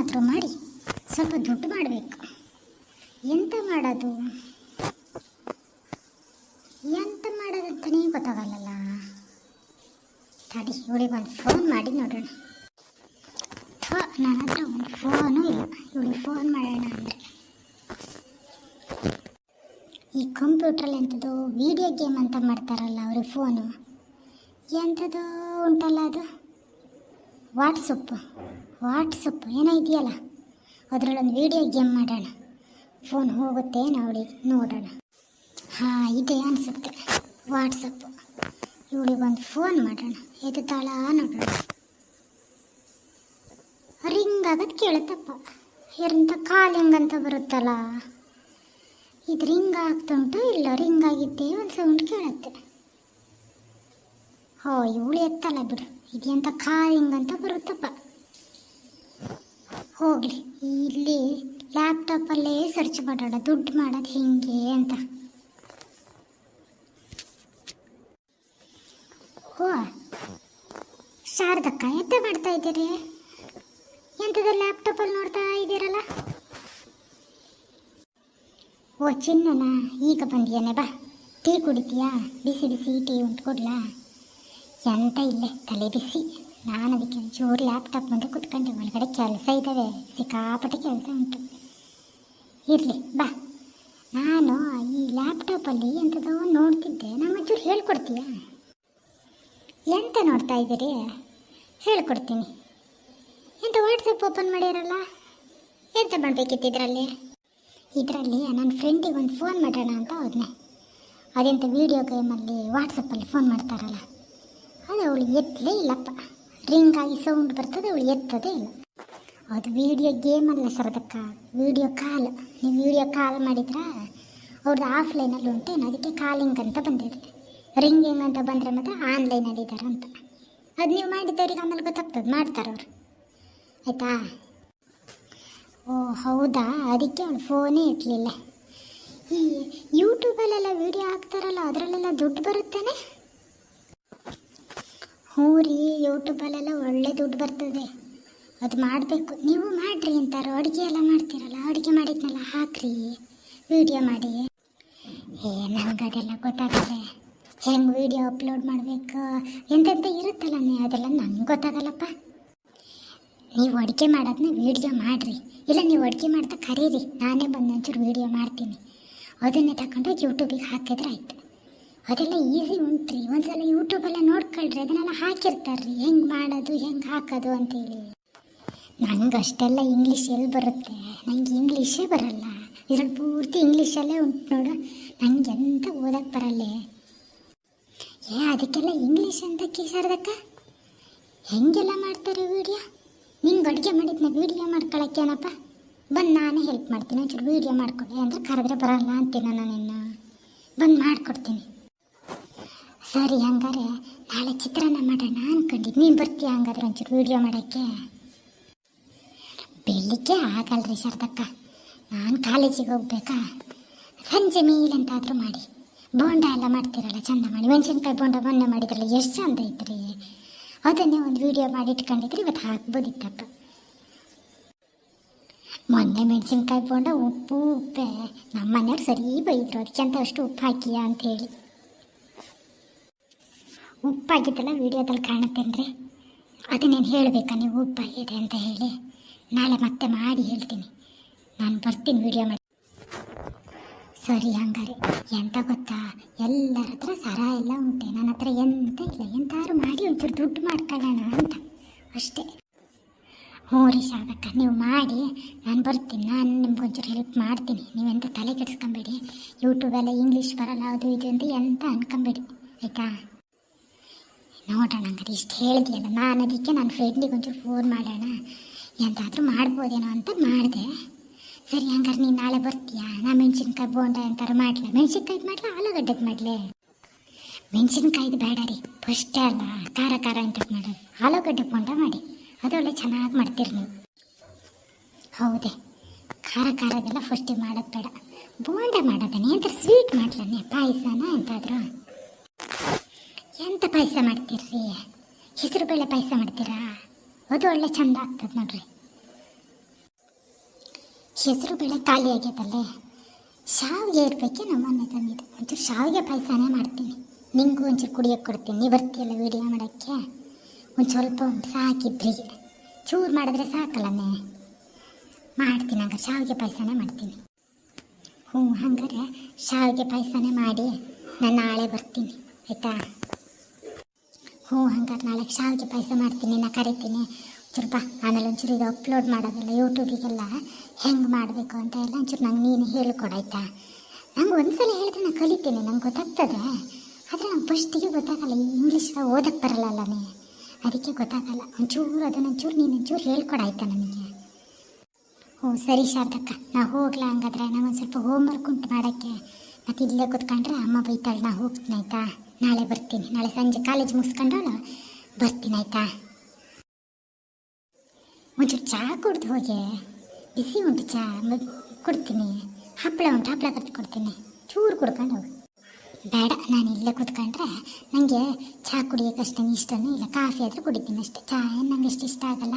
ಏನಾದರೂ ಮಾಡಿ ಸ್ವಲ್ಪ ದುಡ್ಡು ಮಾಡಬೇಕು. ಎಂತ ಮಾಡೋದು? ಎಂತ ಮಾಡೋದಂತನೇ ಗೊತ್ತಾಗಲ್ಲಲ್ಲ? ತಡಿ, ಇವಳಿಗೆ ಒಂದು ಫೋನ್ ಮಾಡಿ ನೋಡೋಣ. ನನ್ನ ಹತ್ರ ಒಂದು ಫೋನು ಇಲ್ಲ. ಇವಳಿಗೆ ಫೋನ್ ಮಾಡೋಣ ಅಂದರೆ. ಈ ಕಂಪ್ಯೂಟ್ರಲ್ಲಿ ಎಂಥದ್ದು ವಿಡಿಯೋ ಗೇಮ್ ಅಂತ ಮಾಡ್ತಾರಲ್ಲ ಅವ್ರಿಗೆ ಫೋನು ಎಂಥದ್ದು ಉಂಟಲ್ಲ ಅದು? ವಾಟ್ಸಪ್ ವಾಟ್ಸಪ್, ಏನೋ ಇದೆಯಲ್ಲ? ಅದರಲ್ಲೊಂದು ವಿಡಿಯೋ ಗೇಮ್ ಮಾಡೋಣ. ಫೋನ್ ಹೋಗುತ್ತೆ ನೋಡಿ ನೋಡೋಣ. ಹಾಂ, ಇದೆ ಅನಿಸುತ್ತೆ. ವಾಟ್ಸಪ್ಪು ಇವಳಿಗೊಂದು ಫೋನ್ ಮಾಡೋಣ. ತಾಳ ನೋಡೋಣ. ರಿಂಗ್ ಆಗೋದು ಕೇಳುತ್ತಪ್ಪ. ಎಂತ ಕಾಲಿಂಗ್ ಅಂತ ಬರುತ್ತಲ್ಲ? ಇದು ರಿಂಗ್ ಆಗ್ತುಂಟು ಇಲ್ಲ ರಿಂಗ್ ಆಗಿದ್ದೆ ಒಂದು ಸೌಂಡ್ ಕೇಳುತ್ತೆ. ಹೋ, ಇವಳು ಎತ್ತಲ್ಲ ಬಿಡು. ಇದೆಂತ ಕಾಲಿಂಗ್ ಅಂತ ಬರುತ್ತಪ್ಪ. ಹೋಗಲಿ. ಇಲ್ಲಿ ಲ್ಯಾಪ್ಟಾಪಲ್ಲೇ ಸರ್ಚ್ ಮಾಡೋಣ. ದುಡ್ಡು ಮಾಡೋದು ಹೇಗೆ ಅಂತ. ಓ ಶಾರದಕ್ಕ ಎಂತ ಮಾಡ್ತಾ ಇದ್ದೀರಿ? ಎಂಥದ್ದು ಲ್ಯಾಪ್ಟಾಪಲ್ಲಿ ನೋಡ್ತಾ ಇದ್ದೀರಲ್ಲ? ಓ, ಚಿನ್ನನ? ಈಗ ಬಂದಿಯಾನೆ, ಬಾ. ಟೀ ಕುಡಿತೀಯಾ? ಬಿಸಿ ಬಿಸಿ ಟೀ ಉಂಟು, ಕೊಡ್ಲಾ? ಎಂತ ಇಲ್ಲೇ, ತಲೆ ಬಿಸಿ. ನಾನು ಅದಕ್ಕೆ ಒಂಚೂರು ಲ್ಯಾಪ್ಟಾಪ್ ಮುಂದೆ ಕುತ್ಕೊಂಡೆ, ಒಳಗಡೆ ಕೆಲಸ ಇದ್ದಾವೆ ಸಿಕ್ಕಾಪಟ್ಟೆ ಕೆಲಸ ಉಂಟು. ಇರಲಿ, ಬಾ. ನಾನು ಈ ಲ್ಯಾಪ್ಟಾಪಲ್ಲಿ ಎಂಥದೋ ನೋಡ್ತಿದ್ದೆ. ನಾನು ಒಂಚೂರು ಹೇಳ್ಕೊಡ್ತೀಯಾ? ಎಂತ ನೋಡ್ತಾ ಇದ್ದೀರಿ? ಹೇಳ್ಕೊಡ್ತೀನಿ. ಎಂತ ವಾಟ್ಸಪ್ ಓಪನ್ ಮಾಡಿರಲ್ಲ ಎಂತ ಮಾಡಬೇಕಿತ್ತು ಇದರಲ್ಲಿ? ಇದರಲ್ಲಿ ನನ್ನ ಫ್ರೆಂಡಿಗೆ ಒಂದು ಫೋನ್ ಮಾಡೋಣ ಅಂತ ಹೋದ್ನೆ. ಅದೆಂಥ ವೀಡಿಯೋ ಗೇಮಲ್ಲಿ ವಾಟ್ಸಪ್ಪಲ್ಲಿ ಫೋನ್ ಮಾಡ್ತಾರಲ್ಲ. ಅದು ಅವಳು ಎತ್ತಲೇ ಇಲ್ಲಪ್ಪ. ರಿಂಗ್ ಆಗಿ ಸೌಂಡ್ ಬರ್ತದೆ, ಅವಳು ಎತ್ತದೆ ಇಲ್ಲ. ಅದು ವೀಡಿಯೋ ಗೇಮ್ ಅಲ್ಲ ಸರದಕ್ಕ ವೀಡಿಯೋ ಕಾಲ್ ನೀವು ವೀಡಿಯೋ ಕಾಲ್ ಮಾಡಿದ್ರೆ? ಅವ್ರದ್ದು ಆಫ್ಲೈನಲ್ಲಿ ಉಂಟೇನು ಅದಕ್ಕೆ ಕಾಲಿಂಗ್ ಅಂತ ಬಂದಿದೆ. ರಿಂಗಿಂಗ್ ಅಂತ ಬಂದರೆ ಮತ್ತೆ ಆನ್ಲೈನಲ್ಲಿ ಇದ್ದಾರೆ ಅಂತ. ಅದು ನೀವು ಮಾಡಿದ್ದವ್ರಿಗೆ ಆಮೇಲೆ ಗೊತ್ತಾಗ್ತದೆ, ಮಾಡ್ತಾರೆ ಅವರು. ಆಯಿತಾ? ಓ, ಹೌದಾ? ಅದಕ್ಕೆ ಅವಳು ಫೋನೇ ಇರಲಿಲ್ಲ ಈ ಯೂಟ್ಯೂಬಲ್ಲೆಲ್ಲ ವಿಡಿಯೋ ಹಾಕ್ತಾರಲ್ಲ, ಅದರಲ್ಲೆಲ್ಲ ದುಡ್ಡು ಬರುತ್ತೇನೆ? ಹ್ಞೂ ರೀ, ಯೂಟ್ಯೂಬಲ್ಲೆಲ್ಲ ಒಳ್ಳೆ ದುಡ್ಡು ಬರ್ತದೆ. ಅದು ಮಾಡಬೇಕು. ನೀವು ಮಾಡಿರಿ ಅಂತಾರೋ. ಅಡುಗೆ ಎಲ್ಲ ಮಾಡ್ತೀರಲ್ಲ, ಅಡುಗೆ ಮಾಡಿದ್ನೆಲ್ಲ, ಹಾಕ್ರಿ. ವಿಡಿಯೋ ಮಾಡಿ. ಏ ನನಗೆ ಅದೆಲ್ಲ ಗೊತ್ತಾಗಲ್ಲ ಹೆಂಗೆ ವಿಡಿಯೋ ಅಪ್ಲೋಡ್ ಮಾಡಬೇಕು? ಎಂತೆಂತ ಇರುತ್ತಲ್ಲ ನೀ, ಅದೆಲ್ಲ ನಂಗೆ ಗೊತ್ತಾಗಲ್ಲಪ್ಪ. ನೀವು ಅಡುಗೆ ಮಾಡೋದನ್ನ ವೀಡಿಯೋ ಮಾಡಿರಿ. ಇಲ್ಲ, ನೀವು ಅಡುಗೆ ಮಾಡ್ತಾ ಕರೀರಿ. ನಾನೇ ಬಂದು ಒಂಚೂರು ವೀಡಿಯೋ ಮಾಡ್ತೀನಿ. ಅದನ್ನೇ ತಗೊಂಡು ಯೂಟ್ಯೂಬಿಗೆ ಹಾಕಿದ್ರೆ ಆಯ್ತು. ಅದೆಲ್ಲ ಈಸಿ ಉಂಟ್ರಿ ಒಂದ್ಸಲ ಯೂಟ್ಯೂಬೆಲ್ಲ ನೋಡ್ಕೊಳ್ರಿ ಅದನ್ನೆಲ್ಲ ಹಾಕಿರ್ತಾರೆ ರೀ ಹೆಂಗೆ ಮಾಡೋದು, ಹೆಂಗೆ ಹಾಕೋದು ಅಂತೇಳಿ. ನಂಗೆ ಅಷ್ಟೆಲ್ಲ ಇಂಗ್ಲೀಷ್ ಎಲ್ಲಿ ಬರುತ್ತೆ? ನಂಗೆ ಇಂಗ್ಲೀಷೇ ಬರಲ್ಲ. ಇದ್ರಲ್ಲಿ ಪೂರ್ತಿ ಇಂಗ್ಲೀಷಲ್ಲೇ ಉಂಟು ನೋಡು. ನಂಗೆ ಎಂತ ಓದಕ್ಕೆ ಬರಲ್ಲ. ಏ, ಅದಕ್ಕೆಲ್ಲ ಇಂಗ್ಲೀಷ್ ಅಂತ ಕೇಸಾರ್ದಕ್ಕ ಹೆಂಗೆಲ್ಲ ಮಾಡ್ತಾರೆ ವೀಡಿಯೋ ನಿಂಗೆ ಅಡುಗೆ ಮಾಡಿದ್ನ ವೀಡಿಯೋ ಮಾಡ್ಕೊಳಕ್ಕೇನಪ್ಪ ಬಂದು ನಾನೇ ಹೆಲ್ಪ್ ಮಾಡ್ತೀನಿ. ಒಂಚೂರು ವೀಡಿಯೋ ಮಾಡ್ಕೊಡಿ. ಅಂದರೆ ಕರೆದ್ರೆ ಬರಲ್ಲ ಅಂತೀನ ನಾನಿನ್ನು. ಬಂದು ಮಾಡಿಕೊಡ್ತೀನಿ. ಸರಿ ಹಂಗಾರೆ ನಾಳೆ ಚಿತ್ರಾನ್ನ ಮಾಡೋಣ ಅನ್ಕೊಂಡಿದ್ದು ನೀನು ಬರ್ತೀಯ ಹಂಗಾದ್ರೆ ಒಂಚೂರು ವೀಡಿಯೋ ಮಾಡೋಕ್ಕೆ? ಬೆಳಿಗ್ಗೆ ಆಗಲ್ರಿ ಶಾರದಕ್ಕ. ನಾನು ಕಾಲೇಜಿಗೆ ಹೋಗ್ಬೇಕಾ? ಸಂಜೆ ಮೇಲಂತಾದರೂ ಮಾಡಿ. ಬೋಂಡ ಎಲ್ಲ ಮಾಡ್ತೀರಲ್ಲ, ಚಂದ ಮಾಡಿ. ಮೆಣಸಿನ್ಕಾಯಿ ಬೋಂಡ ಮೊನ್ನೆ ಮಾಡಿದ್ರಲ್ಲ, ಎಷ್ಟು ಚಂದ ಐತ್ರಿ? ಅದನ್ನೇ ಒಂದು ವಿಡಿಯೋ ಮಾಡಿ ಇಟ್ಕೊಂಡಿದ್ರೆ ಇವತ್ತು ಹಾಕ್ಬೋದಿತ್ತಪ್ಪ. ಮೊನ್ನೆ ಮೆಣಸಿನ್ಕಾಯಿ ಬೋಂಡ ಉಪ್ಪು, ಉಪ್ಪೆ. ನಮ್ಮ ಮನೆಯವ್ರು ಸರಿ ಬೈದರು. ಅದಕ್ಕೆ ಅಂತ ಅಷ್ಟು ಉಪ್ಪು ಹಾಕಿಯಾ ಅಂತ ಹೇಳಿ. ಉಪ್ಪಾಗಿದ್ದಲ್ಲ ವಿಡಿಯೋದಲ್ಲಿ ಕಾಣುತ್ತೇನ್ರಿ? ಅದನ್ನೇನು ಹೇಳಬೇಕಾ ನೀವು ಉಪ್ಪಾಗಿದೆ ಅಂತ ಹೇಳಿ? ನಾಳೆ ಮತ್ತೆ ಮಾಡಿ ಹೇಳ್ತೀನಿ. ನಾನು ಬರ್ತೀನಿ ವಿಡಿಯೋ ಮಾಡಿ. ಸರಿ ಹಂಗಾರೆ. ಎಂತ ಗೊತ್ತಾ? ಎಲ್ಲರ ಹತ್ರ ಸರ ಎಲ್ಲ ಉಂಟೆ. ನನ್ನ ಹತ್ರ ಎಂತ ಇಲ್ಲ. ಎಂತಾರು ಮಾಡಿ ಒಂಚೂರು ದುಡ್ಡು ಮಾಡ್ಕೊಳ್ಳೋಣ ಅಂತ. ಅಷ್ಟೇ. ಹ್ಞೂ ರೀ ಶಾರದಕ್ಕ ನೀವು ಮಾಡಿ. ನಾನು ಬರ್ತೀನಿ. ನಾನು ನಿಮ್ಗೆ ಒಂಚೂರು ಹೆಲ್ಪ್ ಮಾಡ್ತೀನಿ. ನೀವೆಂತ ತಲೆ ಕೆಡಿಸ್ಕೊಂಬೇಡಿ. ಯೂಟ್ಯೂಬೆಲ್ಲ ಇಂಗ್ಲೀಷ್ ಬರಲ್ಲ, ಅದು ಇದು ಅಂತ ಎಂತ ಅನ್ಕೊಂಬೇಡಿ. ಆಯಿತಾ? ನೋಡೋಣ ಹಂಗಾರೆ ಇಷ್ಟು ಹೇಳಿದ್ಯಲ್ಲ ನಾನು ಅದಕ್ಕೆ ನನ್ನ ಫ್ರೆಂಡಿಗೆ ಒಂಚೂರು ಫೋನ್ ಮಾಡೋಣ. ಎಂತಾದರೂ ಮಾಡ್ಬೋದೇನೋ ಅಂತ ಮಾಡಿದೆ. ಸರಿ ಹಂಗಾರೆ ನೀನು ನಾಳೆ ಬರ್ತೀಯಾ? ನಾ ಮೆಣಸಿನ್ಕಾಯಿ ಬೋಂಡ ಎಂತಾರು ಮಾಡಲ? ಮೆಣಸಿನ್ಕಾಯ್ದು ಮಾಡ್ಲಾ? ಆಲೂಗಡ್ಡೆಗೆ ಮಾಡಲೇ? ಮೆಣಸಿನ್ಕಾಯ್ದು ಬೇಡ ರೀ ಫಸ್ಟೇ ಅಲ್ಲ, ಖಾರ ಖಾರ ಅಂತ ಮಾಡೋದು. ಆಲೂಗಡ್ಡೆ ಬೋಂಡ ಮಾಡಿ ಅದು ಒಳ್ಳೆ ಚೆನ್ನಾಗಿ ಮಾಡ್ತೀರಿ ನೀವು. ಹೌದೇ, ಖಾರ ಖಾರದೆಲ್ಲ ಫಸ್ಟಿಗೆ ಮಾಡೋದು ಬೇಡ. ಬೋಂಡ ಮಾಡೋದನ್ನೇ ಎಂತ ಸ್ವೀಟ್ ಮಾಡ್ಲನೇ ಪಾಯಸನ ಎಂತಾದರೂ. ಎಂತ ಪಾಯಸ ಮಾಡ್ತೀರಿ? ಹೆಸರು ಬೇಳೆ ಪಾಯಸ ಮಾಡ್ತೀರಾ? ಅದು ಒಳ್ಳೆ ಚಂದ ಆಗ್ತದೆ ನೋಡ್ರಿ. ಹೆಸರು ಬೇಳೆ ಖಾಲಿ ಆಗ್ಯದಲ್ಲೇ? ಶಾವಿಗೆ ಇರ್ಬೇಕೆ ನಮ್ಮನೆ ತಂದಿದ್ದು. ಒಂಚೂರು ಶಾವಿಗೆ ಪಾಯಸನೇ ಮಾಡ್ತೀನಿ. ನಿಂಗೂ ಒಂಚೂರು ಕುಡಿಯೋಕೆ ಕೊಡ್ತೀನಿ. ನೀವು ಬರ್ತೀಯಲ್ಲ ವೀಡಿಯೋ ಮಾಡೋಕ್ಕೆ ಒಂದು ಸ್ವಲ್ಪ ಒಂದು ಸಾಕಿಬ್ರಿಗೆ ಚೂರು ಮಾಡಿದ್ರೆ ಸಾಕಲ್ಲನೇ? ಮಾಡ್ತೀನಿ ಹಂಗಾರೆ ಶಾವಿಗೆ ಪಾಯಸನೇ ಮಾಡ್ತೀನಿ. ಹ್ಞೂ ಹಂಗಾರೆ ಶಾವಿಗೆ ಪಾಯಸನೇ ಮಾಡಿ ನಾನು ನಾಳೆ ಬರ್ತೀನಿ, ಆಯಿತಾ? ಹ್ಞೂ ಹಂಗಾರೆ ನಾಳೆ ಶಾವಿಗೆ ಪಾಯಸ ಮಾಡ್ತೀನಿ, ನಾ ಕರಿತೀನಿ. ಒಂಚೂರು ಬಾ, ಆಮೇಲೆ ಒಂಚೂರು ಇದು ಅಪ್ಲೋಡ್ ಮಾಡೋದಿಲ್ಲ ಯೂಟ್ಯೂಬಿಗೆಲ್ಲ ಹೆಂಗೆ ಮಾಡಬೇಕು ಅಂತ ಎಲ್ಲ ಒಂಚೂರು ನಂಗೆ ನೀನು ಹೇಳ್ಕೊಡಾಯ್ತಾ ನಂಗೆ ಒಂದ್ಸಲ ಹೇಳಿದ್ರೆ ನಾನು ಕಲಿತೀನಿ, ನಂಗೆ ಗೊತ್ತಾಗ್ತದೆ. ಆದರೆ ನಂಗೆ ಫಸ್ಟಿಗೆ ಗೊತ್ತಾಗಲ್ಲ ಇಂಗ್ಲೀಷ್ ಓದಕ್ಕೆ ಬರಲ್ಲಲ್ಲನೇ ಅದಕ್ಕೆ ಗೊತ್ತಾಗಲ್ಲ. ಒಂಚೂರು ಅದನ್ನ ಒಂಚೂರು ನೀನು ಒಂಚೂರು ಹೇಳ್ಕೊಡಾಯ್ತಾ ನನಗೆ? ಓ ಸರಿ ಶಾರದಕ್ಕ, ನಾ ಹೋಗ್ಲಾ ಹಂಗಾದ್ರೆ. ನಂಗೆ ಸ್ವಲ್ಪ ಹೋಮ್ವರ್ಕ್ ಉಂಟು ಮಾಡೋಕ್ಕೆ. ಮತ್ತು ಇಲ್ಲೇ ಕೂತ್ಕೊಂಡ್ರೆ ಅಮ್ಮ ಬೈತಾಳೆ, ನಾ ಹೋಗ್ತೀನಿ, ಆಯಿತಾ? ನಾಳೆ ಬರ್ತೀನಿ. ನಾಳೆ ಸಂಜೆ ಕಾಲೇಜ್ ಮುಗಿಸ್ಕೊಂಡಲ್ಲ ಬರ್ತೀನಿ ಆಯಿತಾ? ಒಂಚೂರು ಚಹಾ ಕುಡ್ದು ಹೋಗಿ. ಬಿಸಿ ಉಂಟು ಚಹಾ ಕೊಡ್ತೀನಿ. ಹಪ್ಪಳ ಉಂಟು ಹಪ್ಪಳ ಕರ್ದು ಕೊಡ್ತೀನಿ. ಚೂರು ಕುಡ್ಕೊಂಡು ಹೋಗಿ. ಬೇಡ, ನಾನು ಇಲ್ಲೇ ಕೂತ್ಕೊಂಡ್ರೆ ನನಗೆ ಚಹಾ ಕುಡಿಯೋಕೆ ಅಷ್ಟೇನು ಇಷ್ಟನೂ ಇಲ್ಲ. ಕಾಫಿ ಆದರೂ ಕುಡಿತೀನಿ ಅಷ್ಟೇ. ಚಹಾ ನಂಗೆ ಅಷ್ಟು ಇಷ್ಟ ಆಗಲ್ಲ.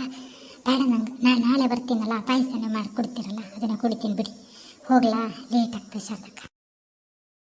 ಬೇಡ ನಂಗೆ ನಾನು ನಾಳೆ ಬರ್ತೀನಲ್ಲ, ಪಾಯಸನ ಮಾಡಿ ಕೊಡ್ತೀರಲ್ಲ, ಅದನ್ನು ಕುಡಿತೀನಿ ಬಿಡಿ. ಹೋಗ್ಲಾ ಲೇಟ್ ಆಗ್ತದೆ ಶಾರದಕ್ಕ